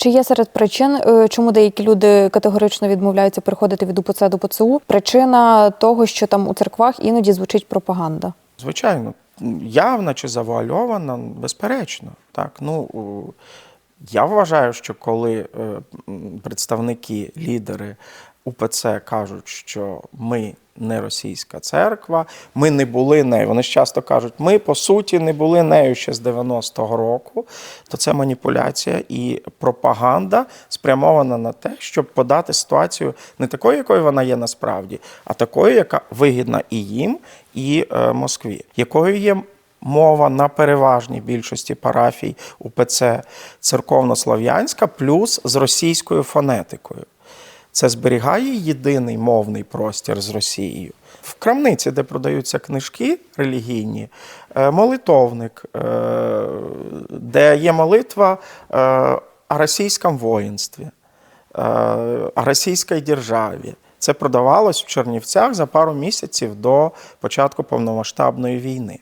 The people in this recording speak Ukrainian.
Чи є серед причин, е, чому деякі люди категорично відмовляються переходити від УПЦ до ПЦУ? Причина того, що там у церквах іноді звучить пропаганда. Звичайно, явна чи завуальована, безперечно. Так, ну, я вважаю, що коли е, представники, лідери УПЦ кажуть, що ми не російська церква, ми не були нею. Вони ж часто кажуть, ми по суті не були нею ще з 90-го року, то це маніпуляція і пропаганда спрямована на те, щоб подати ситуацію не такою, якою вона є насправді, а такою, яка вигідна і їм, і е, Москві, якою є мова на переважній більшості парафій УПЦ церковнослов'янська, плюс з російською фонетикою. Це зберігає єдиний мовний простір з Росією. В крамниці, де продаються книжки релігійні, е, молитовник, е, де є молитва е, о російському воїнстві, о російській державі. Це продавалось в Чернівцях за пару місяців до початку повномасштабної війни.